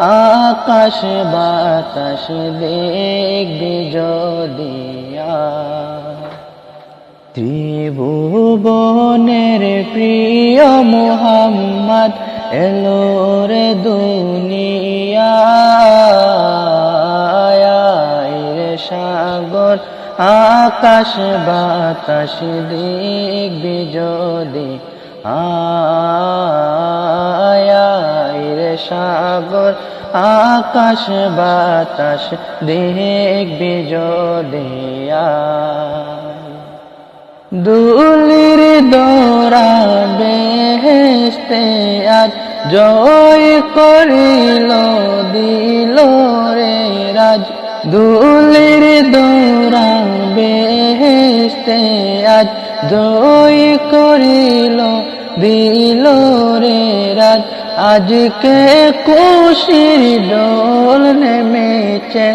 আকাশ বাতাস দেখবি যদি আয়। ত্রিভুবনের প্রিয় মোহাম্মদ এলো রে দুনিয়ায় রে সাগর, আকাশ বাতাস দেখবি যদি আয় সাগর, আকাশ বাতাস, দেখবি যদি দুলির দোরা বেহেস্তে আজ জয় করিল, দিল রে রাজ। দুলির দোরা বেহেস্তে আজ জয় করিল, দিল রে রাজ। আজকে খুশির ডোল নেমেছে,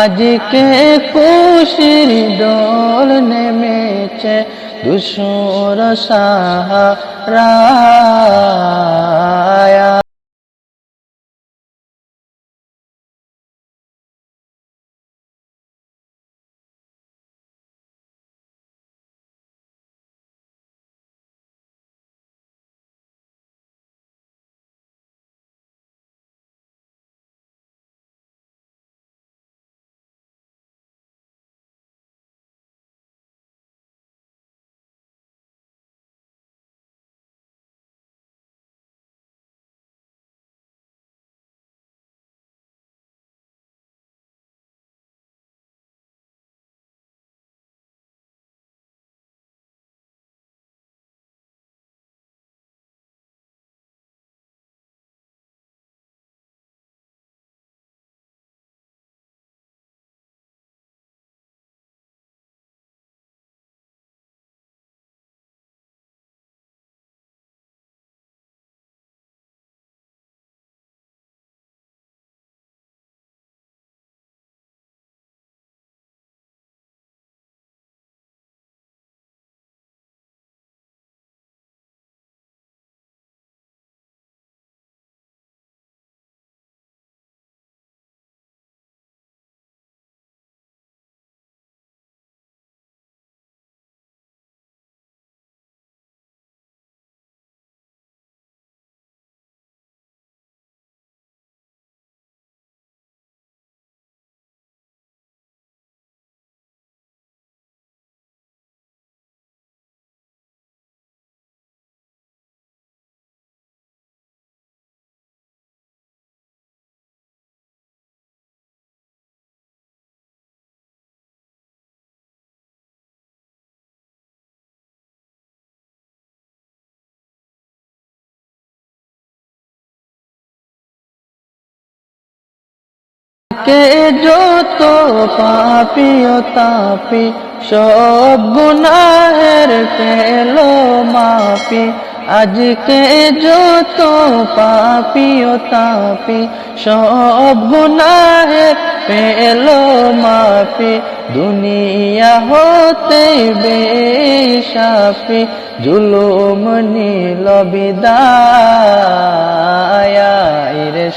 আজকে খুশির ডোল নেমেছে, দুশোর সাহারা। কে যত পাপিও তাপি, সব গুনাহের পেল মাপি আজকে যত পাপিও তাপি, সব গুনাহের পেল মাপি দুনিয়া হতে বেশাপি, জুলুম নীল বিদায়।